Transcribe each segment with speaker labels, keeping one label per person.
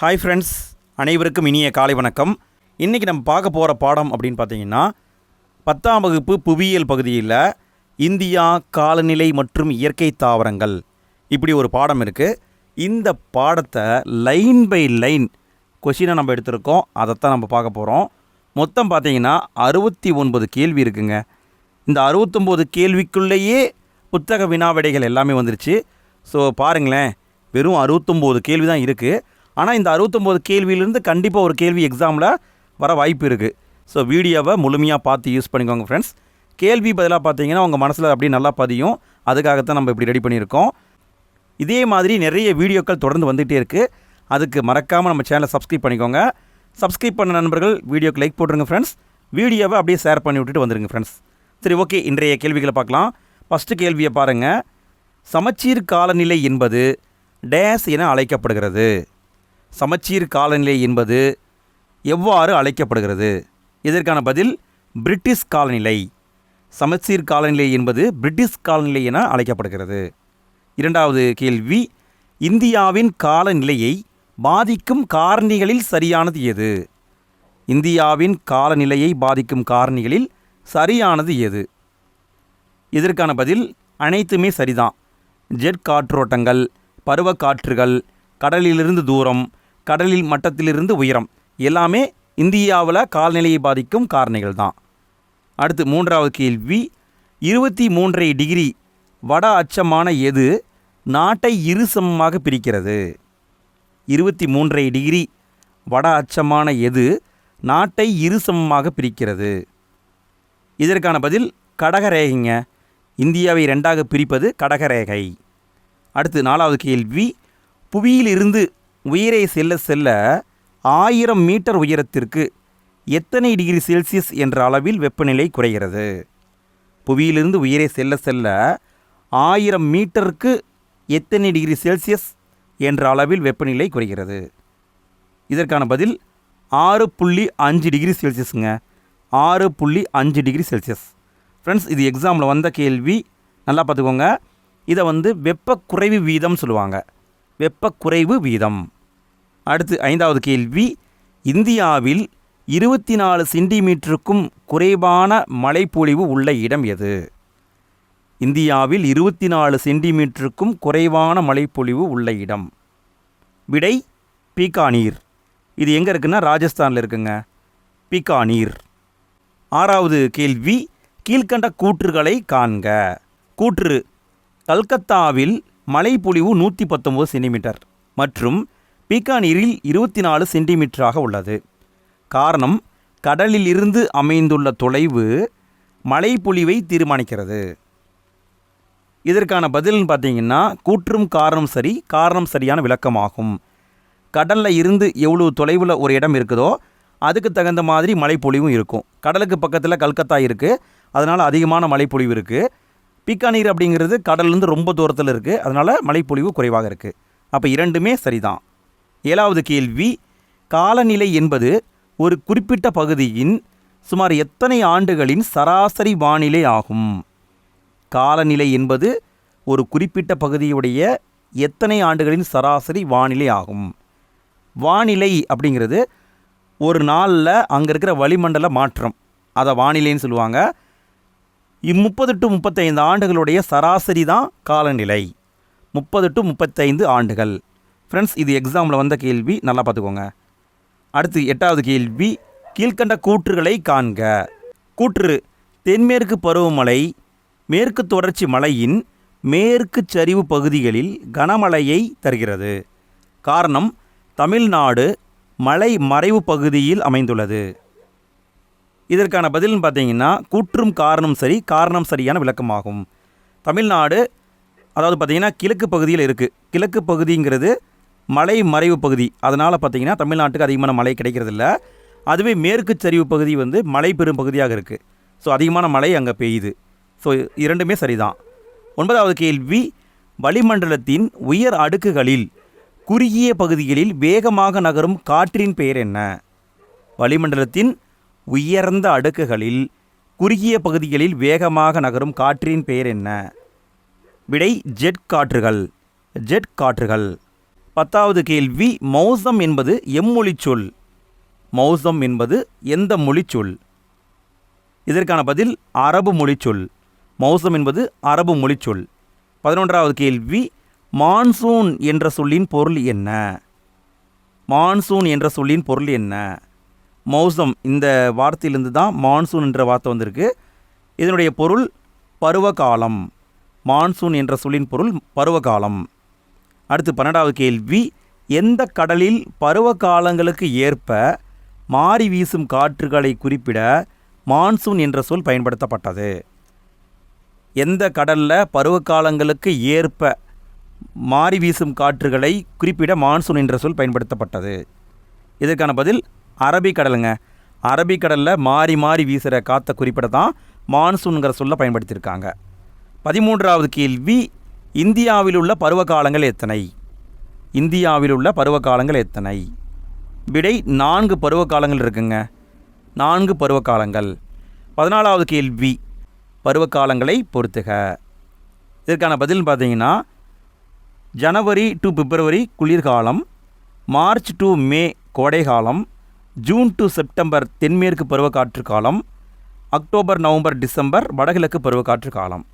Speaker 1: Hi friends அனைவருக்கும் இனிய காலை வணக்கம். இன்றைக்கி நம்ம பார்க்க போகிற பாடம் அப்படின்னு பார்த்தீங்கன்னா பத்தாம் வகுப்பு புவியியல் பகுதியில் இந்தியா காலநிலை மற்றும் இயற்கை தாவரங்கள் இப்படி ஒரு பாடம் இருக்குது இந்த பாடத்தை லைன் பை லைன் கொஷினை நம்ம எடுத்திருக்கோம். அதைத்தான் நம்ம பார்க்க போகிறோம் மொத்தம் பார்த்தீங்கன்னா அறுபத்தி ஒன்பது கேள்வி இருக்குங்க. இந்த அறுபத்தொம்போது கேள்விக்குள்ளேயே புத்தக வினாவிடைகள் எல்லாமே வந்துருச்சு. ஸோ பாருங்களேன் வெறும் அறுபத்தொம்போது கேள்வி தான் இருக்குது ஆனால் இந்த அறுபத்தொம்போது கேள்வியிலேருந்து கண்டிப்பாக ஒரு கேள்வி எக்ஸாமில் வர வாய்ப்பு இருக்குது ஸோ வீடியோவை முழுமையாக பார்த்து யூஸ் பண்ணிக்கோங்க ஃப்ரெண்ட்ஸ் கேள்வி பதிலாக பார்த்தீங்கன்னா உங்கள் மனசில் அப்படியே நல்லா பதியும். அதுக்காகத்தான் நம்ம இப்படி ரெடி பண்ணியிருக்கோம். இதே மாதிரி நிறைய வீடியோக்கள் தொடர்ந்து வந்துகிட்டே இருக்குது அதுக்கு மறக்காமல் நம்ம சேனலை சப்ஸ்கிரைப் பண்ணிக்கோங்க. சப்ஸ்கிரைப் பண்ண நண்பர்கள் வீடியோக்கு லைக் போட்டுருங்க ஃப்ரெண்ட்ஸ் வீடியோவை அப்படியே ஷேர் பண்ணி விட்டுட்டு வந்துருங்க ஃப்ரெண்ட்ஸ் சரி ஓகே இன்றைய கேள்விகளை பார்க்கலாம். ஃபஸ்ட்டு கேள்வியை பாருங்கள் சமச்சீர் காலநிலை என்பது டேஸ் என அழைக்கப்படுகிறது. சமச்சீர் காலநிலை என்பது எவ்வாறு அழைக்கப்படுகிறது? இதற்கான பதில் பிரிட்டிஷ் காலநிலை. சமச்சீர் காலநிலை என்பது பிரிட்டிஷ் காலநிலை என அழைக்கப்படுகிறது. இரண்டாவது கேள்வி இந்தியாவின் காலநிலையை பாதிக்கும் காரணிகளில் சரியானது எது? இந்தியாவின் காலநிலையை பாதிக்கும் காரணிகளில் சரியானது எது? இதற்கான பதில் அனைத்துமே சரிதான். ஜெட் காற்றோட்டங்கள் பருவக்காற்றுகள் கடலிலிருந்து தூரம் கடலில் மட்டத்திலிருந்து உயரம். எல்லாமே இந்தியாவில் கால்நிலையை பாதிக்கும் காரணிகள் தான் அடுத்து மூன்றாவது கேள்வி இருபத்தி மூன்றரை டிகிரி வட அச்சமான எது நாட்டை இரு சமமாக பிரிக்கிறது? இருபத்தி மூன்றரை டிகிரி வட அச்சமான எது நாட்டை இரு சமமாக பிரிக்கிறது? இதற்கான பதில் கடகரேகைங்க இந்தியாவை ரெண்டாக பிரிப்பது கடகரேகை அடுத்து நாலாவது கேள்வி புவியிலிருந்து உயிரை செல்ல செல்ல ஆயிரம் மீட்டர் உயரத்திற்கு எத்தனை டிகிரி செல்சியஸ் என்ற அளவில் வெப்பநிலை குறைகிறது? புவியிலிருந்து உயிரை செல்ல செல்ல ஆயிரம் மீட்டருக்கு எத்தனை டிகிரி செல்சியஸ் என்ற அளவில் வெப்பநிலை குறைகிறது? இதற்கான பதில் ஆறு புள்ளி அஞ்சு டிகிரி செல்சியஸுங்க. ஆறு புள்ளி அஞ்சு டிகிரி செல்சியஸ். ஃப்ரெண்ட்ஸ் இது எக்ஸாமில் வந்த கேள்வி. நல்லா பார்த்துக்கோங்க. இதை வந்து வெப்பக்குறைவு வீதம் சொல்லுவாங்க. வெப்பக்குறைவு வீதம். அடுத்து ஐந்தாவது கேள்வி. இந்தியாவில் இருபத்தி நாலு சென்டிமீட்டருக்கும் குறைவான மழைப்பொழிவு உள்ள இடம் எது? இந்தியாவில் இருபத்தி நாலு சென்டிமீட்டருக்கும் குறைவான மழைப்பொழிவு உள்ள இடம். விடை பீகானீர். இது எங்கே இருக்குன்னா ராஜஸ்தானில் இருக்குங்க. பீகானீர். ஆறாவது கேள்வி. கீழ்கண்ட கூற்றுகளை காண்க. கூற்று கல்கத்தாவில் மழைப்பொழிவு நூற்றி பத்தொம்போது சென்டிமீட்டர் மற்றும் பீக்கானீரில் இருபத்தி நாலு சென்டிமீட்டராக உள்ளது. காரணம் கடலிலிருந்து அமைந்துள்ள தொலைவு மழைப்பொழிவை தீர்மானிக்கிறது. இதற்கான பதில்னு பார்த்தீங்கன்னா கூற்றும் காரணம் சரி காரணம் சரியான விளக்கமாகும். கடலில் இருந்து எவ்வளோ தொலைவில் ஒரு இடம் இருக்குதோ அதுக்கு தகுந்த மாதிரி மழைப்பொழிவும் இருக்கும். கடலுக்கு பக்கத்தில் கல்கத்தா இருக்குது அதனால் அதிகமான மழைப்பொழிவு இருக்குது பீக்கானீர் அப்படிங்கிறது கடல்லேருந்து ரொம்ப தூரத்தில் இருக்குது அதனால் மழைப்பொழிவு குறைவாக இருக்குது அப்போ இரண்டுமே சரிதான். ஏழாவது கேள்வி காலநிலை என்பது ஒரு குறிப்பிட்ட பகுதியின் சுமார் எத்தனை ஆண்டுகளின் சராசரி வானிலை ஆகும்? காலநிலை என்பது ஒரு குறிப்பிட்ட பகுதியுடைய எத்தனை ஆண்டுகளின் சராசரி வானிலை ஆகும்? வானிலை அப்படிங்கிறது ஒரு நாளில் அங்கே இருக்கிற வளிமண்டல மாற்றம். அதை வானிலைன்னு சொல்லுவாங்க. இம்முப்பது டு முப்பத்தைந்து ஆண்டுகளுடைய சராசரி தான் காலநிலை. முப்பது டு முப்பத்தைந்து ஆண்டுகள். ஃப்ரெண்ட்ஸ் இது எக்ஸாமில் வந்த கேள்வி. நல்லா பார்த்துக்கோங்க. அடுத்து எட்டாவது கேள்வி. கீழ்கண்ட கூற்றுகளை காண்க. கூற்று தென்மேற்கு பருவமழை மேற்கு தொடர்ச்சி மலையின் மேற்கு சரிவு பகுதிகளில் கனமழையை தருகிறது. காரணம் தமிழ்நாடு மலை மறைவு பகுதியில் அமைந்துள்ளது. இதற்கான பதில்னு பார்த்தீங்கன்னா கூற்றும் காரணம் சரி காரணம் சரியான விளக்கமாகும். தமிழ்நாடு அதாவது பார்த்தீங்கன்னா கிழக்கு பகுதியில் இருக்குது கிழக்கு பகுதிங்கிறது மலை மறைவு பகுதி. அதனால் பார்த்திங்கன்னா தமிழ்நாட்டுக்கு அதிகமான மழை கிடைக்கிறதில்ல. அதுவே மேற்கு சரிவு பகுதி வந்து மழை பெறும் பகுதியாக இருக்குது ஸோ அதிகமான மழை அங்கே பெய்யுது. ஸோ இரண்டுமே சரிதான். ஒன்பதாவது கேள்வி வளிமண்டலத்தின் உயர் அடுக்குகளில் குறுகிய பகுதிகளில் வேகமாக நகரும் காற்றின் பெயர் என்ன? வளிமண்டலத்தின் உயர்ந்த அடுக்குகளில் குறுகிய பகுதிகளில் வேகமாக நகரும் காற்றின் பெயர் என்ன? விடை ஜெட் காற்றுகள். ஜெட் காற்றுகள். பத்தாவது கேள்வி மௌசம் என்பது எம்மொழி சொல்? மௌசம் என்பது எந்த மொழி சொல்? இதற்கான பதில் அரபு மொழி சொல். மௌசம் என்பது அரபு மொழி சொல். பதினொன்றாவது கேள்வி மான்சூன் என்ற சொல்லின் பொருள் என்ன? மான்சூன் என்ற சொல்லின் பொருள் என்ன? மௌசம் இந்த வார்த்தையிலிருந்து தான் மான்சூன் என்ற வார்த்தை வந்திருக்கு. இதனுடைய பொருள் பருவகாலம். மான்சூன் என்ற சொல்லின் பொருள் பருவகாலம். அடுத்து பன்னெண்டாவது கேள்வி எந்த கடலில் பருவ காலங்களுக்கு ஏற்ப மாறி வீசும் காற்றுகளை குறிப்பிட மான்சூன் என்ற சொல் பயன்படுத்தப்பட்டது. எந்த கடலில் பருவகாலங்களுக்கு ஏற்ப மாறி வீசும் காற்றுகளை குறிப்பிட மான்சூன் என்ற சொல் பயன்படுத்தப்பட்டது. இதற்கான பதில் அரபிக்கடலுங்க அரபிக்கடலில் மாறி மாறி வீசுகிற காற்றை குறிப்பிட தான் மான்சூன்கிற சொல்ல பயன்படுத்தியிருக்காங்க. பதிமூன்றாவது கேள்வி இந்தியாவில் உள்ள பருவகாலங்கள் எத்தனை? இந்தியாவில் உள்ள பருவகாலங்கள் எத்தனை? விடை நான்கு பருவகாலங்கள் இருக்குங்க. நான்கு பருவகாலங்கள். பதினாலாவது கேள்வி பருவகாலங்களை பொறுத்துக. இதற்கான பதில் பார்த்தீங்கன்னா ஜனவரி டு பிப்ரவரி குளிர்காலம் மார்ச் டு மே கோடைகாலம் ஜூன் டு செப்டம்பர் தென்மேற்கு பருவக்காற்று காலம் அக்டோபர் நவம்பர் டிசம்பர் வடகிழக்கு பருவக்காற்று காலம்.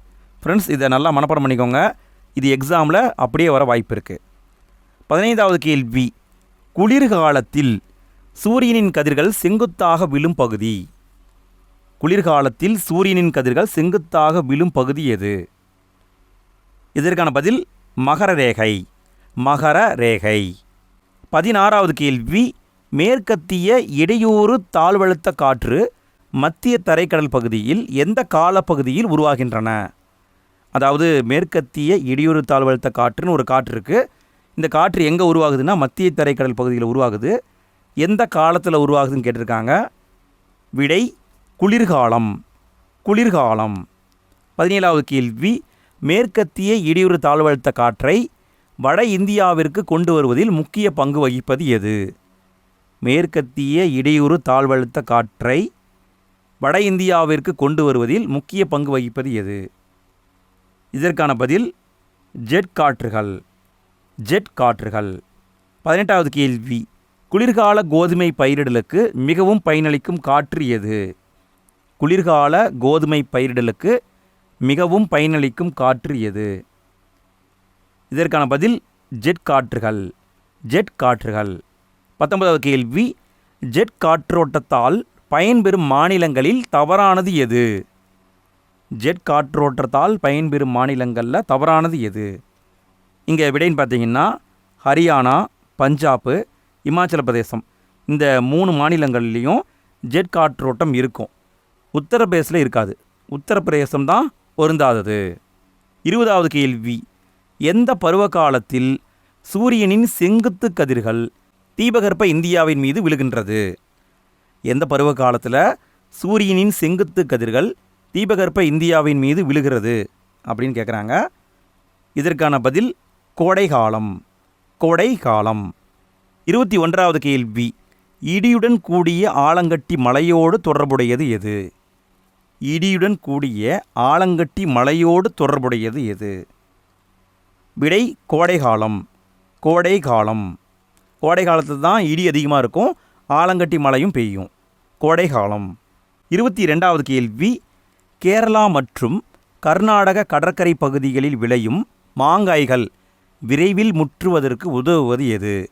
Speaker 1: ஃப்ரெண்ட்ஸ் இதை நல்லா மனப்பாடம் பண்ணிக்கோங்க. இது எக்ஸாமில் அப்படியே வர வாய்ப்பு இருக்குது பதினைந்தாவது கேள்வி. குளிர்காலத்தில் சூரியனின் கதிர்கள் செங்குத்தாக விழும் பகுதி. குளிர்காலத்தில் சூரியனின் கதிர்கள் செங்குத்தாக விழும் பகுதி எது? இதற்கான பதில் மகர ரேகை. மகர ரேகை. பதினாறாவது கேள்வி. மேற்கத்திய இடையூறு தாழ்வழுத்த காற்று மத்திய தரைக்கடல் பகுதியில் எந்த காலப்பகுதியில் உருவாகின்றன? அதாவது மேற்கத்திய இடையூறு தாழ்வழுத்த காற்றுன்னு ஒரு காற்று இருக்குது இந்த காற்று எங்கே உருவாகுதுன்னா மத்திய தரைக்கடல் பகுதியில் உருவாகுது. எந்த காலத்தில் உருவாகுதுன்னு கேட்டிருக்காங்க? விடை குளிர்காலம். குளிர்காலம். பதினேழாவது கேள்வி. மேற்கத்திய இடையூறு தாழ்வழுத்த காற்றை வட இந்தியாவிற்கு கொண்டு வருவதில் முக்கிய பங்கு வகிப்பது எது? மேற்கத்திய இடையூறு தாழ்வழுத்த காற்றை வட இந்தியாவிற்கு கொண்டு வருவதில் முக்கிய பங்கு வகிப்பது எது? இதற்கான பதில் ஜெட் காற்றுகள். ஜெட் காற்றுகள். பதினெட்டாவது கேள்வி. குளிர்கால கோதுமை பயிரிடலுக்கு மிகவும் பயனளிக்கும் காற்று எது? குளிர்கால கோதுமை பயிரிடலுக்கு மிகவும் பயனளிக்கும் காற்று எது? இதற்கான பதில் ஜெட் காற்றுகள். ஜெட் காற்றுகள். பத்தொன்பதாவது கேள்வி ஜெட் காற்றோட்டத்தால் பயன்பெறும் மாநிலங்களில் தவறானது எது? ஜெட் காற்றோட்டத்தால் பயன்பெறும் மாநிலங்களில் தவறானது எது? இங்கே விடைன்னு பார்த்தீங்கன்னா ஹரியானா பஞ்சாப்பு இமாச்சல பிரதேசம். இந்த மூணு மாநிலங்கள்லேயும் ஜெட் காற்றோட்டம் இருக்கும். உத்தரப்பிரதேசில் இருக்காது. உத்தரப்பிரதேசம் தான் பொருந்தாதது. இருபதாவது கேள்வி எந்த பருவ காலத்தில் சூரியனின் செங்குத்து கதிர்கள் தீபகற்ப இந்தியாவின் மீது விழுகின்றது. எந்த பருவ காலத்தில் சூரியனின் செங்குத்து கதிர்கள் தீபகற்ப இந்தியாவின் மீது விழுகிறது அப்படின்னு கேட்குறாங்க இதற்கான பதில் கோடை காலம் கோடை காலம் இருபத்தி ஒன்றாவது கேள்வி. இடியுடன் கூடிய ஆலங்கட்டி மலையோடு தொடர்புடையது எது? இடியுடன் கூடிய ஆலங்கட்டி மலையோடு தொடர்புடையது எது? விடை கோடை காலம் கோடை காலத்தில் தான் இடி அதிகமாக இருக்கும். ஆலங்கட்டி மழையும் பெய்யும். கோடை காலம். இருபத்தி ரெண்டாவது கேள்வி. கேரளா மற்றும் கர்நாடக கடற்கரை பகுதிகளில் விளையும் மாங்காய்கள் விரைவில் முற்றுவதற்கு உதவுவது எது?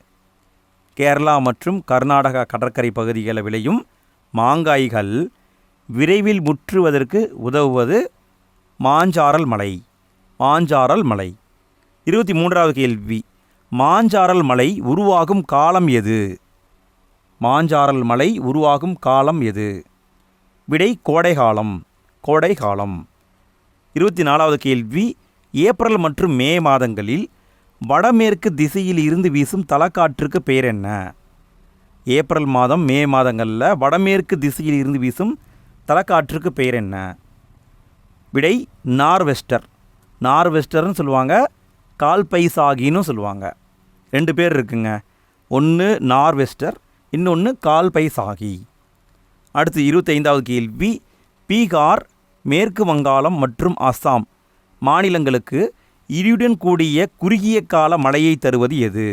Speaker 1: கேரளா மற்றும் கர்நாடக கடற்கரை பகுதிகளில் விளையும் மாங்காய்கள் விரைவில் முற்றுவதற்கு உதவுவது மாஞ்சாரல் மலை. மாஞ்சாரல் மலை. இருபத்தி மூன்றாவது கேள்வி. மாஞ்சாரல் மலை உருவாகும் காலம் எது? மாஞ்சாரல் மலை உருவாகும் காலம் எது? விடை கோடைகாலம் கோடைகாலம். இருபத்தி நாலாவது கேள்வி ஏப்ரல் மற்றும் மே மாதங்களில் வடமேற்கு திசையில் இருந்து வீசும் தலக்காற்றுக்கு பெயர் என்ன? ஏப்ரல் மாதம் மே மாதங்களில் வடமேற்கு திசையில் இருந்து வீசும் தலக்காற்றுக்கு பெயர் என்ன? விடை நார்வெஸ்டர். நார்வெஸ்டர்னு சொல்லுவாங்க கால்பைசாகின்னு சொல்லுவாங்க. ரெண்டு பேர் இருக்குங்க. ஒன்று நார்வெஸ்டர் இன்னொன்று கால்பைசாகி. அடுத்து இருபத்தைந்தாவது கேள்வி பீகார் மேற்கு வங்காளம் மற்றும் அஸ்ஸாம் மாநிலங்களுக்கு இடியுடன் கூடிய குறுகிய கால மழையை தருவது எது?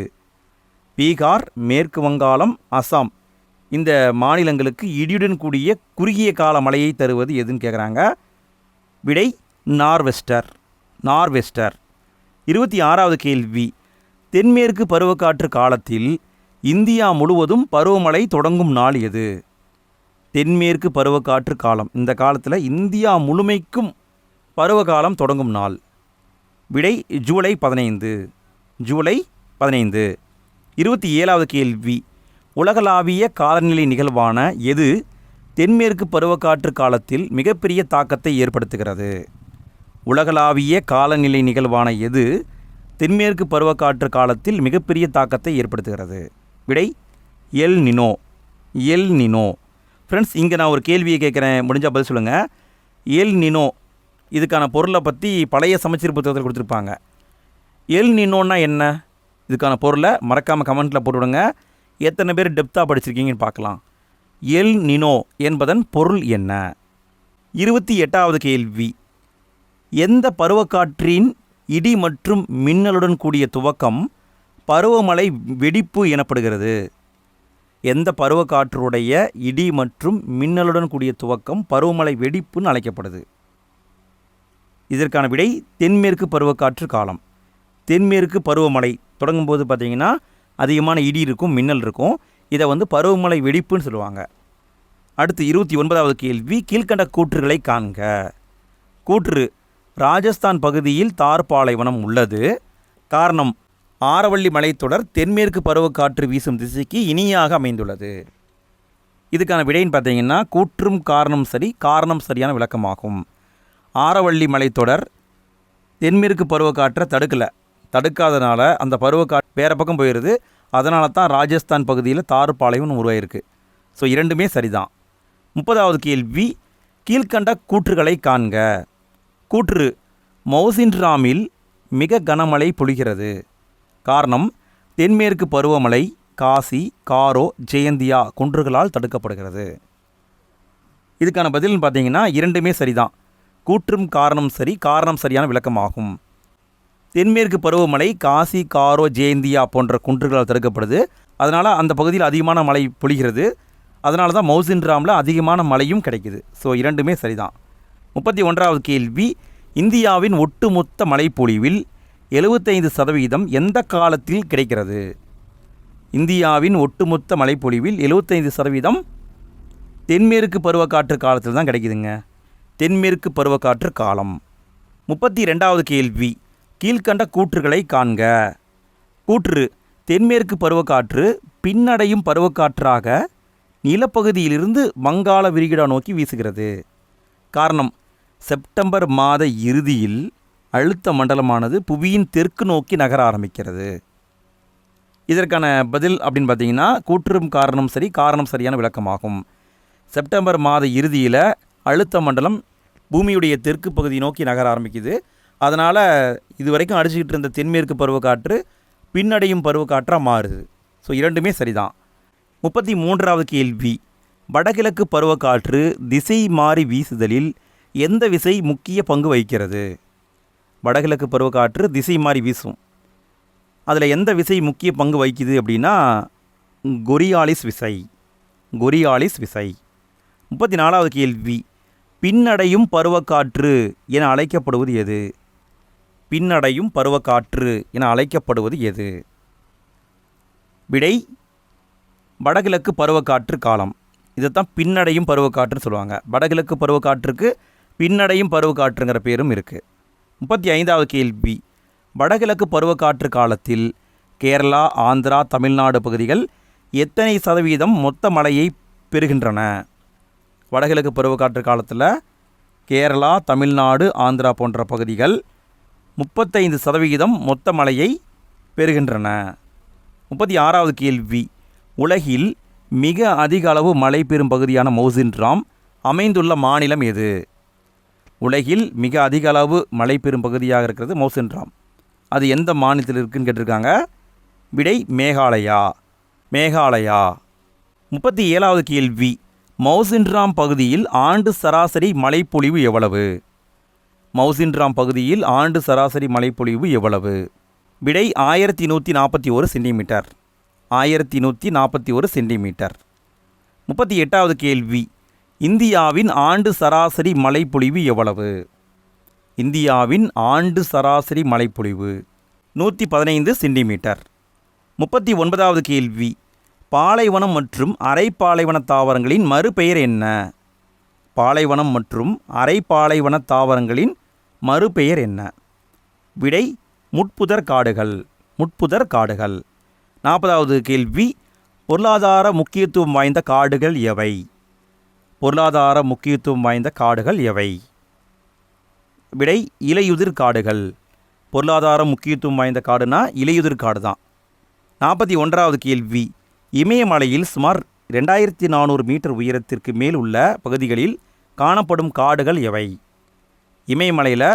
Speaker 1: பீகார் மேற்கு வங்காளம் அசாம் இந்த மாநிலங்களுக்கு இடியுடன் கூடிய குறுகிய கால மழையை தருவது எதுன்னு கேட்குறாங்க விடை நார்வெஸ்டர் நார்வெஸ்டர். இருபத்தி ஆறாவது கேள்வி தென்மேற்கு பருவக்காற்று காலத்தில் இந்தியா முழுவதும் பருவமழை தொடங்கும் நாள் எது? தென்மேற்கு பருவக்காற்று காலம். இந்த காலத்தில் இந்தியா முழுமைக்கும் பருவகாலம் தொடங்கும் நாள். விடை ஜூலை பதினைந்து. ஜூலை பதினைந்து. இருபத்தி ஏழாவது கேள்வி. உலகளாவிய காலநிலை நிகழ்வான எது தென்மேற்கு பருவக்காற்று காலத்தில் மிகப்பெரிய தாக்கத்தை ஏற்படுத்துகிறது? உலகளாவிய காலநிலை நிகழ்வான எது தென்மேற்கு பருவக்காற்று காலத்தில் மிகப்பெரிய தாக்கத்தை ஏற்படுத்துகிறது. விடை El Nino. El Nino. Friends இங்கே நான் ஒரு கேள்வியை கேட்குறேன். முடிஞ்சால் பதில் சொல்லுங்கள் எல் நினோ. இதுக்கான பொருளை பற்றி பழைய சமச்சீர் புத்தகத்தில் கொடுத்துருப்பாங்க. எல் நினோன்னா என்ன? இதுக்கான பொருளை மறக்காமல் கமெண்ட்டில் போட்டுவிடுங்க. எத்தனை பேர் டெப்த்தாக படிச்சிருக்கீங்கன்னு பார்க்கலாம். எல் நினோ என்பதன் பொருள் என்ன? இருபத்தி எட்டாவது கேள்வி. எந்த பருவக்காற்றின் இடி மற்றும் மின்னலுடன் கூடிய துவக்கம் பருவமழை வெடிப்பு எனப்படுகிறது. எந்த பருவக்காற்றுடைய இடி மற்றும் மின்னலுடன் கூடிய துவக்கம் பருவமழை வெடிப்புன்னு அழைக்கப்படுது. இதற்கான விடை தென்மேற்கு பருவக்காற்று காலம். தென்மேற்கு பருவமழை தொடங்கும்போது பார்த்தீங்கன்னா அதிகமான இடி இருக்கும் மின்னல் இருக்கும். இதை வந்து பருவமழை வெடிப்புன்னு சொல்லுவாங்க. அடுத்து இருபத்தி ஒன்பதாவது கேள்வி கீழ்கண்ட கூற்றுகளை காண்க. கூற்று ராஜஸ்தான் பகுதியில் தார் பாலைவனம் உள்ளது. காரணம் ஆரவள்ளி மலைத்தொடர் தென்மேற்கு பருவக்காற்று வீசும் திசைக்கு இனியாக அமைந்துள்ளது. இதுக்கான விடைன்னு பார்த்தீங்கன்னா கூற்றும் காரணம் சரி காரணம் சரியான விளக்கமாகும். ஆரவள்ளி மலைத்தொடர் தென்மேற்கு பருவக்காற்றை தடுக்கலை. தடுக்காதனால அந்த பருவக்காற்று வேறு பக்கம் போயிடுது அதனால தான் ராஜஸ்தான் பகுதியில் தார் பாலைவனம் உருவாயிருக்கு. ஸோ இரண்டுமே சரிதான். முப்பதாவது கேள்வி கீழ்கண்ட கூற்றுகளை காண்க. கூற்று மௌசின்ராமில் மிக கனமழை பொழிகிறது. காரணம் தென்மேற்கு பருவமழை காசி காரோ ஜெயந்தியா குன்றுகளால் தடுக்கப்படுகிறது. இதுக்கான பதில்னு பார்த்தீங்கன்னா இரண்டுமே சரிதான். கூற்றும் காரணம் சரி காரணம் சரியான விளக்கமாகும் தென்மேற்கு பருவமழை காசி காரோ ஜெயந்தியா போன்ற குன்றுகளால் தடுக்கப்படுது. அதனால் அந்த பகுதியில் அதிகமான மழை பொழிகிறது. அதனால தான் மௌசின்ராமில் அதிகமான மழையும் கிடைக்குது. ஸோ இரண்டுமே சரிதான். முப்பத்தி ஒன்றாவது கேள்வி இந்தியாவின் ஒட்டுமொத்த மழைப்பொழிவில் எழுபத்தைந்து சதவீதம் எந்த காலத்தில் கிடைக்கிறது? இந்தியாவின் ஒட்டுமொத்த மழைப்பொழிவில் எழுபத்தைந்து சதவீதம் தென்மேற்கு பருவக்காற்று காலத்தில் தான் கிடைக்குதுங்க. தென்மேற்கு பருவக்காற்று காலம். முப்பத்தி ரெண்டாவது கேள்வி கீழ்கண்ட கூற்றுகளை காண்க. கூற்று தென்மேற்கு பருவக்காற்று பின்னடையும் பருவக்காற்றாக நிலப்பகுதியிலிருந்து வங்காள விரிகுடா நோக்கி வீசுகிறது. காரணம் செப்டம்பர் மாத இறுதியில் அழுத்த மண்டலமானது புவியின் தெற்கு நோக்கி நகர ஆரம்பிக்கிறது. இதற்கான பதில் அப்படின்னு பார்த்தீங்கன்னா கூற்றும் காரணம் சரி காரணம் சரியான விளக்கமாகும். செப்டம்பர் மாத இறுதியில் அழுத்த மண்டலம் பூமியுடைய தெற்கு பகுதி நோக்கி நகர ஆரம்பிக்குது. அதனால் இது வரைக்கும் அடிச்சுக்கிட்டு இருந்த தென்மேற்கு பருவக்காற்று பின்னடையும் பருவக்காற்றாக மாறுது. ஸோ இரண்டுமே சரிதான். முப்பத்தி மூன்றாவது கேள்வி. வடகிழக்கு பருவக்காற்று திசை மாறி வீசுதலில் எந்த விசை முக்கிய பங்கு வகிக்கிறது? வடகிழக்கு பருவக்காற்று திசை மாறி வீசும். அதில் எந்த விசை முக்கிய பங்கு வகிக்குது அப்படின்னா கொரியாலிஸ் விசை. கொரியாலிஸ் விசை. முப்பத்தி நாலாவது கேள்வி பின்னடையும் பருவக்காற்று என அழைக்கப்படுவது எது? பின்னடையும் பருவக்காற்று என அழைக்கப்படுவது எது? விடை வடகிழக்கு பருவக்காற்று காலம். இதைத்தான் பின்னடையும் பருவக்காற்றுன்னு சொல்லுவாங்க. வடகிழக்கு பருவக்காற்றுக்கு பின்னடையும் பருவக்காற்றுங்கிற பேரும் இருக்குது முப்பத்தி ஐந்தாவது கேள்வி. வடகிழக்கு பருவக்காற்று காலத்தில் கேரளா ஆந்திரா தமிழ்நாடு பகுதிகள் எத்தனை சதவீதம் மொத்த மழையை பெறுகின்றன? வடகிழக்கு பருவக்காற்று காலத்தில் கேரளா தமிழ்நாடு ஆந்திரா போன்ற பகுதிகள் முப்பத்தைந்து சதவிகிதம் மொத்த மழையை பெறுகின்றன. முப்பத்தி ஆறாவது கேள்வி. உலகில் மிக அதிக அளவு மழை பெறும் பகுதியான மௌசின்ராம் அமைந்துள்ள மாநிலம் எது? உலகில் மிக அதிக அளவு மழை பெறும் பகுதியாக இருக்கிறது மௌசின்ராம் அது எந்த மாநிலத்தில் இருக்குன்னு கேட்டிருக்காங்க? விடை மேகாலயா. மேகாலயா. முப்பத்தி ஏழாவது கேள்வி. மௌசின்ராம் பகுதியில் ஆண்டு சராசரி மழைப்பொழிவு எவ்வளவு? மௌசின்ராம் பகுதியில் ஆண்டு சராசரி மழைப்பொழிவு எவ்வளவு? விடை ஆயிரத்தி நூற்றி நாற்பத்தி ஒரு சென்டிமீட்டர். ஆயிரத்தி நூற்றி நாற்பத்தி ஒரு சென்டிமீட்டர். முப்பத்தி எட்டாவது கேள்வி. இந்தியாவின் ஆண்டு சராசரி மழைப்பொழிவு எவ்வளவு? இந்தியாவின் ஆண்டு சராசரி மழைப்பொழிவு நூற்றி பதினைந்து சென்டிமீட்டர். முப்பத்தி ஒன்பதாவது கேள்வி. பாலைவனம் மற்றும் அரைப்பாலைவன தாவரங்களின் மறுபெயர் என்ன? பாலைவனம் மற்றும் அரைப்பாலைவன தாவரங்களின் மறுபெயர் என்ன? விடை முட்புதர் காடுகள் முட்புதர் காடுகள். நாற்பதாவது கேள்வி. பொருளாதார முக்கியத்துவம் வாய்ந்த காடுகள் எவை? பொருளாதார முக்கியத்துவம் வாய்ந்த காடுகள் எவை விடை இலையுதிர் காடுகள். பொருளாதார முக்கியத்துவம் வாய்ந்த காடுனா இலையுதிர் காடு தான் நாற்பத்தி ஒன்றாவது கேள்வி. இமயமலையில் சுமார் ரெண்டாயிரத்தி நானூறு மீட்டர் உயரத்திற்கு மேல் உள்ள பகுதிகளில் காணப்படும் காடுகள் எவை இமயமலையில்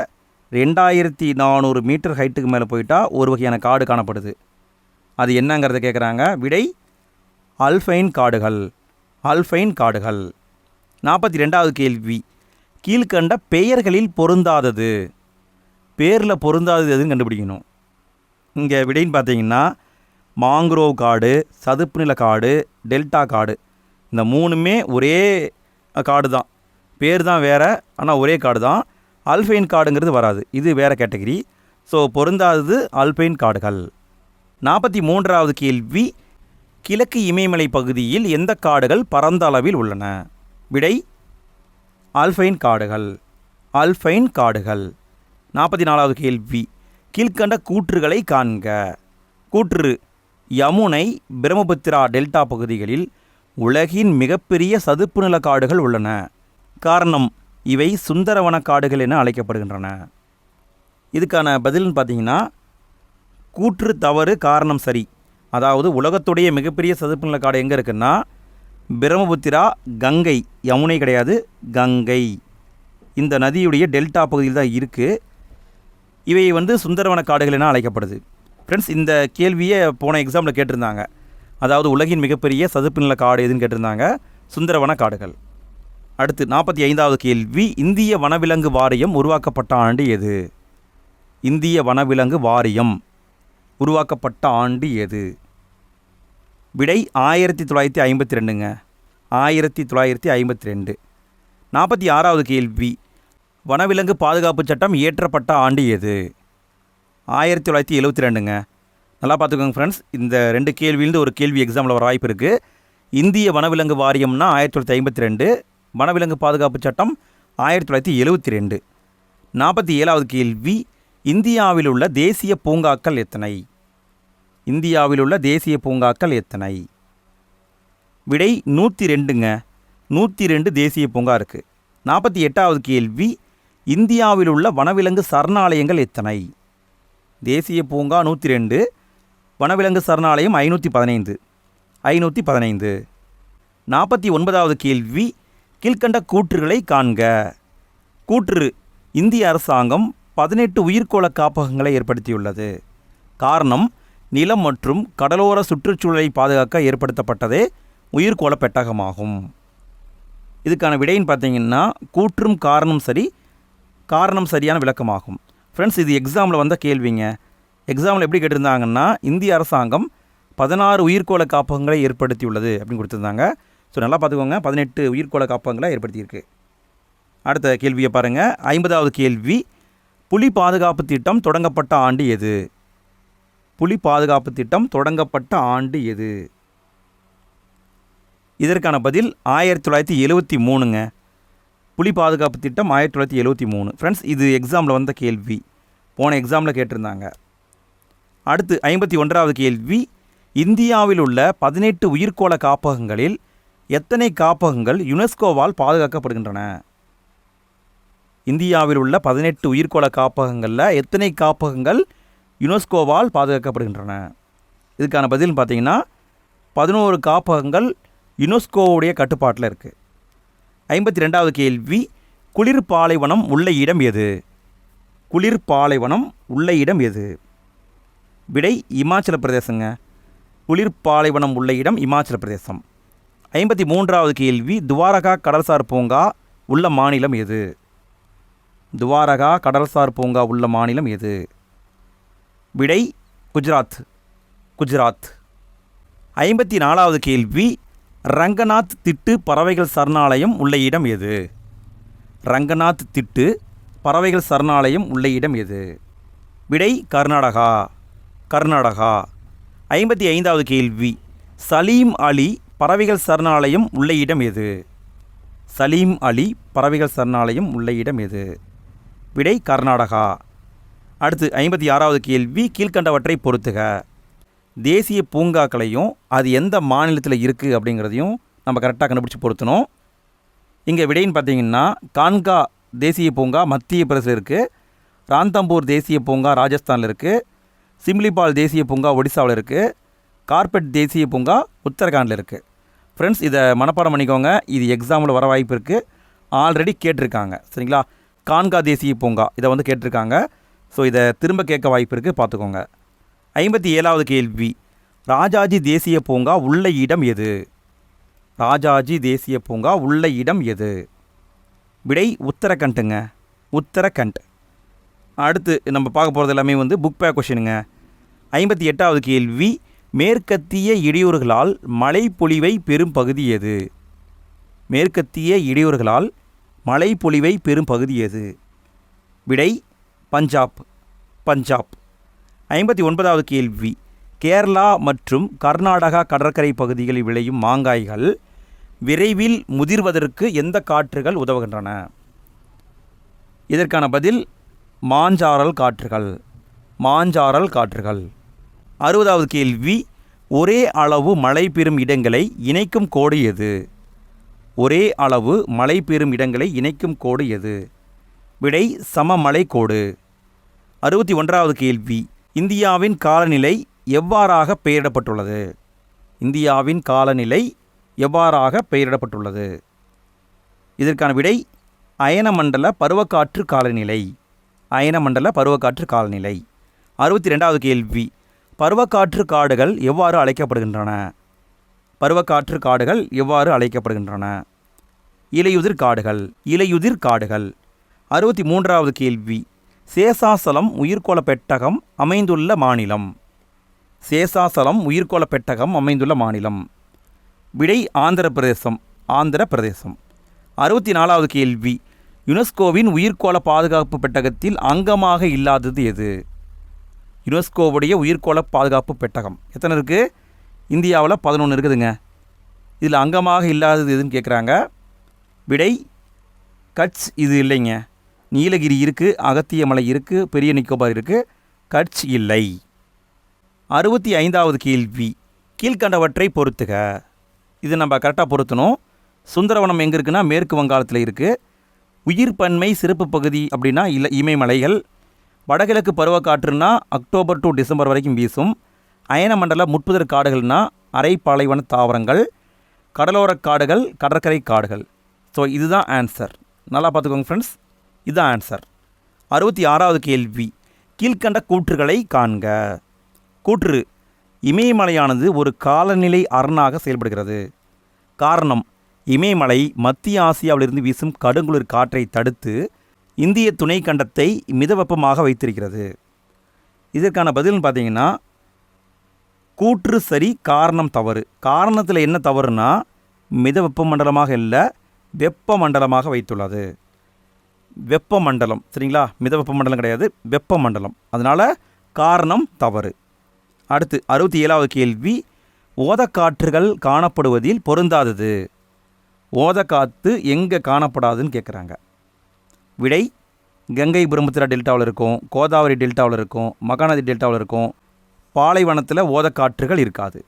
Speaker 1: ரெண்டாயிரத்தி நானூறு மீட்டர் ஹைட்டுக்கு மேலே போயிட்டால் ஒரு வகையான காடு காணப்படுது. அது என்னங்கிறத கேட்குறாங்க விடை அல்ஃபைன் காடுகள். அல்ஃபைன் காடுகள். நாற்பத்தி ரெண்டாவது கேள்வி. கீழ்கண்ட பெயர்களில் பொருந்தாதது. பேரில் பொருந்தாதது எதுன்னு கண்டுபிடிக்கணும். இங்கே விடைன்னு பார்த்தீங்கன்னா மாங்க்ரோவ் காடு சதுப்பு நில காடு டெல்டா காடு. இந்த மூணுமே ஒரே காடு தான் பேர் தான் வேறு ஆனால் ஒரே காடு தான் அல்பைன் காடுங்கிறது வராது. இது வேறு கேட்டகரி. ஸோ பொருந்தாதது அல்பைன் காடுகள். நாற்பத்தி மூன்றாவது கேள்வி கிழக்கு இமயமலை பகுதியில் எந்த காடுகள் பரந்த அளவில் உள்ளன? விடை ஆல்ஃபைன் காடுகள். ஆல்ஃபைன் காடுகள். நாற்பத்தி நாலாவது கேள்வி. கீழ்கண்ட கூற்றுகளை காண்க. கூற்று யமுனை பிரம்மபுத்திரா டெல்டா பகுதிகளில் உலகின் மிகப்பெரிய சதுப்பு நில காடுகள் உள்ளன. காரணம் இவை சுந்தரவன காடுகள் என அழைக்கப்படுகின்றன. இதுக்கான பதில்னு பார்த்தீங்கன்னா கூற்று தவறு காரணம் சரி. அதாவது உலகத்துடைய மிகப்பெரிய சதுப்பு நில காடு எங்கே இருக்குன்னா பிரம்மபுத்திரா கங்கை. யமுனை கிடையாது கங்கை. இந்த நதியுடைய டெல்டா பகுதியில் தான் இருக்குது இவை வந்து சுந்தரவன காடுகள் என அழைக்கப்படுது. ஃப்ரெண்ட்ஸ் இந்த கேள்வியை போன எக்ஸாமில் கேட்டிருந்தாங்க. அதாவது உலகின் மிகப்பெரிய சதுப்பு நில காடு எதுன்னு கேட்டிருந்தாங்க? சுந்தரவன காடுகள். அடுத்து நாற்பத்தி ஐந்தாவது கேள்வி இந்திய வனவிலங்கு வாரியம் உருவாக்கப்பட்ட ஆண்டு எது? இந்திய வனவிலங்கு வாரியம் உருவாக்கப்பட்ட ஆண்டு எது? விடை ஆயிரத்தி தொள்ளாயிரத்தி ஐம்பத்தி ரெண்டுங்க. ஆயிரத்தி தொள்ளாயிரத்தி ஐம்பத்தி ரெண்டு. நாற்பத்தி ஆறாவது கேள்வி. வனவிலங்கு பாதுகாப்பு சட்டம் இயற்றப்பட்ட ஆண்டு எது? ஆயிரத்தி தொள்ளாயிரத்தி எழுபத்தி ரெண்டுங்க. நல்லா பார்த்துக்கோங்க ஃப்ரெண்ட்ஸ் இந்த ரெண்டு கேள்வியிலேருந்து ஒரு கேள்வி எக்ஸாமில் வர வாய்ப்பு இருக்குது இந்திய வனவிலங்கு வாரியம்னா ஆயிரத்தி தொள்ளாயிரத்தி ஐம்பத்தி ரெண்டு வனவிலங்கு பாதுகாப்பு சட்டம் ஆயிரத்தி தொள்ளாயிரத்தி எழுபத்தி ரெண்டு. நாற்பத்தி ஏழாவது கேள்வி இந்தியாவில் உள்ள தேசிய பூங்காக்கள் எத்தனை? இந்தியாவில் உள்ள தேசிய பூங்காக்கள் எத்தனை? விடை நூற்றி ரெண்டுங்க நூற்றி ரெண்டு தேசிய பூங்கா இருக்குது நாற்பத்தி எட்டாவது கேள்வி இந்தியாவில் உள்ள வனவிலங்கு சரணாலயங்கள் எத்தனை? தேசிய பூங்கா நூற்றி ரெண்டு வனவிலங்கு சரணாலயம் ஐநூற்றி பதினைந்து. ஐநூற்றி பதினைந்து. நாற்பத்தி ஒன்பதாவது கேள்வி கீழ்கண்ட கூற்றுகளை காண்க. கூற்று இந்திய அரசாங்கம் பதினெட்டு உயிர்கோள காப்பகங்களை ஏற்படுத்தியுள்ளது. காரணம் நிலம் மற்றும் கடலோர சுற்றுச்சூழலை பாதுகாக்க ஏற்படுத்தப்பட்டதே உயிர்க்கோள பெட்டகமாகும். இதுக்கான விடைன்னு பார்த்தீங்கன்னா கூற்றும் காரணம் சரி காரணம் சரியான விளக்கமாகும். ஃப்ரெண்ட்ஸ் இது எக்ஸாமில் வந்த கேள்விங்க. எக்ஸாமில் எப்படி கேட்டிருந்தாங்கன்னா இந்திய அரசாங்கம் பதினாறு உயிர்கோள காப்பகங்களை ஏற்படுத்தியுள்ளது அப்படின்னு கொடுத்துருந்தாங்க. ஸோ நல்லா பார்த்துக்கோங்க. பதினெட்டு உயிர்கோள காப்பகங்களை ஏற்படுத்தியிருக்கு. அடுத்த கேள்வியை பாருங்கள் ஐம்பதாவது கேள்வி. புலி பாதுகாப்பு திட்டம் தொடங்கப்பட்ட ஆண்டு எது? புலி பாதுகாப்பு திட்டம் தொடங்கப்பட்ட ஆண்டு எது? இதற்கான பதில் ஆயிரத்தி தொள்ளாயிரத்தி எழுவத்தி மூணுங்க. புலி பாதுகாப்பு திட்டம் ஆயிரத்தி தொள்ளாயிரத்தி எழுவத்தி மூணு. ஃப்ரெண்ட்ஸ் இது எக்ஸாமில் வந்த கேள்வி. போன எக்ஸாமில் கேட்டிருந்தாங்க. அடுத்து ஐம்பத்தி ஒன்றாவது கேள்வி. இந்தியாவில் உள்ள பதினெட்டு உயிர்கோள காப்பகங்களில் எத்தனை காப்பகங்கள் யுனெஸ்கோவால் பாதுகாக்கப்படுகின்றன? இந்தியாவில் உள்ள பதினெட்டு உயிர்கோள காப்பகங்களில் எத்தனை காப்பகங்கள் யுனெஸ்கோவால் பாதுகாக்கப்படுகின்றன? இதுக்கான பதில் பார்த்தீங்கன்னா பதினோரு காப்பகங்கள் யுனெஸ்கோவுடைய கட்டுப்பாட்டில் இருக்குது ஐம்பத்தி ரெண்டாவது கேள்வி குளிர் பாலைவனம் உள்ள இடம் எது? குளிர் பாலைவனம் உள்ள இடம் எது? விடை இமாச்சல பிரதேசங்க. குளிர் பாலைவனம் உள்ள இடம் இமாச்சல பிரதேசம். ஐம்பத்தி மூன்றாவது கேள்வி துவாரகா கடல்சார் பூங்கா உள்ள மாநிலம் எது? துவாரகா கடல்சார் பூங்கா உள்ள மாநிலம் எது? விடை குஜராத். குஜராத். ஐம்பத்தி நாலாவது கேள்வி ரங்கநாத் திட்டு பறவைகள் சரணாலயம் உள்ள இடம் எது? ரங்கநாத் திட்டு பறவைகள் சரணாலயம் உள்ள இடம் எது? விடை கர்நாடகா. கர்நாடகா. ஐம்பத்தி ஐந்தாவது கேள்வி. சலீம் அலி பறவைகள் சரணாலயம் உள்ள இடம் எது? சலீம் அலி பறவைகள் சரணாலயம் உள்ள இடம் எது? விடை கர்நாடகா. அடுத்து ஐம்பத்தி ஆறாவது கேள்வி. கீழ்கண்டவற்றை பொறுத்துக. தேசிய பூங்காக்களையும் அது எந்த மாநிலத்தில் இருக்குது அப்படிங்கிறதையும் நம்ம கரெக்டாக கண்டுபிடிச்சி பொருத்தணும். இங்கே விடைன்னு பார்த்தீங்கன்னா கான்கா தேசிய பூங்கா மத்திய பிரதேசம் இருக்குது ராந்தம்பூர் தேசிய பூங்கா ராஜஸ்தானில் இருக்குது சிம்லிபால் தேசிய பூங்கா ஒடிசாவில் இருக்குது கார்பெட் தேசிய பூங்கா உத்தரகாண்டில் இருக்குது ஃப்ரெண்ட்ஸ் இதை மனப்பாடம் பண்ணிக்கோங்க. இது எக்ஸாமில் வர வாய்ப்பு இருக்குது ஆல்ரெடி கேட்டிருக்காங்க. சரிங்களா? கான்கா தேசிய பூங்கா இதை வந்து கேட்டிருக்காங்க. ஸோ இதை திரும்ப கேட்க வாய்ப்பு இருக்குது பார்த்துக்கோங்க. ஐம்பத்தி ஏழாவது கேள்வி. ராஜாஜி தேசிய பூங்கா உள்ள இடம் எது? ராஜாஜி தேசிய பூங்கா உள்ள இடம் எது? விடை உத்தரகண்டுங்க உத்தரகண்ட். அடுத்து நம்ம பார்க்க போகிறது எல்லாமே வந்து புக் பே கொஷினுங்க ஐம்பத்தி எட்டாவது கேள்வி. மேற்கத்திய இடையூறுகளால் மழைப்பொழிவை பெறும் பகுதி எது? மேற்கத்திய இடையூறுகளால் மழைப்பொழிவை பெறும் பகுதி எது? விடை பஞ்சாப். பஞ்சாப். ஐம்பத்தி ஒன்பதாவது கேள்வி. கேரளா மற்றும் கர்நாடகா கடற்கரை பகுதிகளில் விளையும் மாங்காய்கள் விரைவில் முதிர்வதற்கு எந்த காற்றுகள் உதவுகின்றன? இதற்கான பதில் மாஞ்சாரல் காற்றுகள். மாஞ்சாரல் காற்றுகள். அறுபதாவது கேள்வி ஒரே அளவு மழை பெறும் இடங்களை இணைக்கும் கோடு எது? ஒரே அளவு மழை பெறும் இடங்களை இணைக்கும் கோடு எது? விடை சமமலை கோடு. அறுபத்தி ஒன்றாவது கேள்வி இந்தியாவின் காலநிலை எவ்வாறாக பெயரிடப்பட்டுள்ளது? இந்தியாவின் காலநிலை எவ்வாறாக பெயரிடப்பட்டுள்ளது? இதற்கான விடை அயனமண்டல பருவக்காற்று காலநிலை. அயனமண்டல பருவக்காற்று காலநிலை. அறுபத்தி ரெண்டாவது கேள்வி. பருவக்காற்று காடுகள் எவ்வாறு அழைக்கப்படுகின்றன? பருவக்காற்று காடுகள் எவ்வாறு அழைக்கப்படுகின்றன? இலையுதிர் காடுகள். இலையுதிர் காடுகள். அறுபத்தி மூன்றாவது கேள்வி. சேசாசலம் உயிர்கோள பெட்டகம் அமைந்துள்ள மாநிலம். சேசாசலம் உயிர்கோள பெட்டகம் அமைந்துள்ள மாநிலம். விடை ஆந்திர பிரதேசம் ஆந்திர பிரதேசம். அறுபத்தி நாலாவது கேள்வி. யுனெஸ்கோவின் உயிர்கோள பாதுகாப்பு பெட்டகத்தில் அங்கமாக இல்லாதது எது? யுனெஸ்கோவுடைய உயிர்கோள பாதுகாப்பு பெட்டகம். எத்தனை இருக்குது இந்தியாவில் பதினொன்று இருக்குதுங்க. இதில் அங்கமாக இல்லாதது எதுன்னு கேட்குறாங்க விடை கட்ச் இது இல்லைங்க. நீலகிரி இருக்குது அகத்திய மலை இருக்குது பெரிய நிக்கோபார் இருக்குது கட்ச் இல்லை. அறுபத்தி ஐந்தாவது கேள்வி. கீழ்கண்டவற்றை பொறுத்துக. இது நம்ம கரெக்டாக பொருத்தணும். சுந்தரவனம் எங்கே இருக்குன்னா மேற்கு வங்காளத்தில் இருக்குது உயிர் பன்மை சிறப்பு பகுதி அப்படின்னா இல்லை இமயமலைகள். வடகிழக்கு பருவக்காற்றுன்னா அக்டோபர் டு டிசம்பர் வரைக்கும் வீசும். அயனமண்டல முட்புதர் காடுகள்னா அரை பாலைவன தாவரங்கள். கடலோரக் காடுகள் கடற்கரை காடுகள். ஸோ இதுதான் ஆன்சர் நல்லா பார்த்துக்கோங்க ஃப்ரெண்ட்ஸ் இதுதான் ஆன்சர் அறுபத்தி ஆறாவது கேள்வி. கீழ்கண்ட கூற்றுகளை காண்க. கூற்று இமயமலையானது ஒரு காலநிலை அரணாக செயல்படுகிறது. காரணம் இமயமலை மத்திய ஆசியாவிலிருந்து வீசும் கடுங்குளிர் காற்றை தடுத்து இந்திய துணை கண்டத்தை மிதவெப்பமாக வைத்திருக்கிறது. இதற்கான பதில்னு பார்த்தீங்கன்னா கூற்று சரி காரணம் தவறு. காரணத்தில் என்ன தவறுனா மித வெப்பமண்டலமாக இல்லை வெப்பமண்டலமாக வைத்துள்ளது. வெப்பமண்டலம் சரிங்களா? மித வெப்பமண்டலம் கிடையாது வெப்பமண்டலம். அதனால் காரணம் தவறு. அடுத்து அறுபத்தி ஏழாவது கேள்வி. ஓதக்காற்றுகள் காணப்படுவதில் பொருந்தாதது. ஓதக்காத்து எங்கே காணப்படாதுன்னு கேட்குறாங்க விடை கங்கை பிரம்மபுத்திரா டெல்டாவில் இருக்கும் கோதாவரி டெல்டாவில் இருக்கும் மகாநதி டெல்டாவில் இருக்கும் பாலைவனத்தில் ஓதக்காற்றுகள் இருக்காது.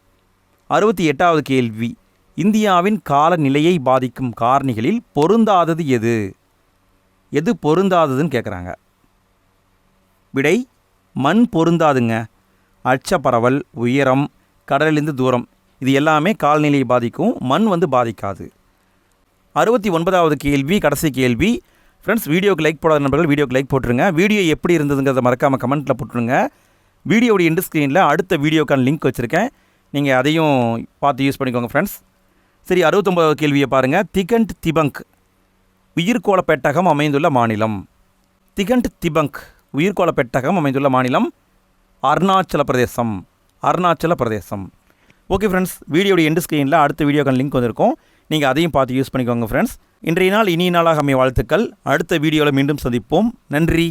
Speaker 1: அறுபத்தி எட்டாவது கேள்வி. இந்தியாவின் காலநிலையை பாதிக்கும் காரணிகளில் பொருந்தாதது எது? எது பொருந்தாததுன்னு கேட்குறாங்க விடை மண் பொருந்தாதுங்க. அச்சப்பரவல் உயரம் கடலிலிருந்து தூரம் இது எல்லாமே கால்நிலையை பாதிக்கும் மண் வந்து பாதிக்காது. அறுபத்தி ஒன்பதாவது கேள்வி கடைசி கேள்வி. ஃப்ரெண்ட்ஸ் வீடியோக்கு லைக் போடாத நண்பர்கள் வீடியோக்கு லைக் போட்டுருங்க. வீடியோ எப்படி இருந்ததுங்கிறத மறக்காமல் கமெண்ட்டில் போட்டுருங்க. வீடியோடைய இண்டு ஸ்க்ரீனில் அடுத்த வீடியோக்கான லிங்க் வச்சுருக்கேன். நீங்கள் அதையும் பார்த்து யூஸ் பண்ணிக்கோங்க ஃப்ரெண்ட்ஸ் சரி அறுபத்தொம்பதாவது கேள்வியை பாருங்கள் திகண்ட் திபங்க். உயிர்கோள பெட்டகம் அமைந்துள்ள மாநிலம். திகண்ட் திபங்க் உயிர்கோள பெட்டகம் அமைந்துள்ள மாநிலம் அருணாச்சல பிரதேசம். அருணாச்சல பிரதேசம். ஓகே ஃப்ரெண்ட்ஸ் வீடியோடைய எண்டு ஸ்க்ரீனில் அடுத்த வீடியோக்கான லிங்க் வந்திருக்கும். நீங்கள் அதையும் பார்த்து யூஸ் பண்ணிக்கோங்க ஃப்ரெண்ட்ஸ் இன்றைய நாள் இனிய நாளாக அமைய வாழ்த்துக்கள். அடுத்த வீடியோவில் மீண்டும் சந்திப்போம். நன்றி.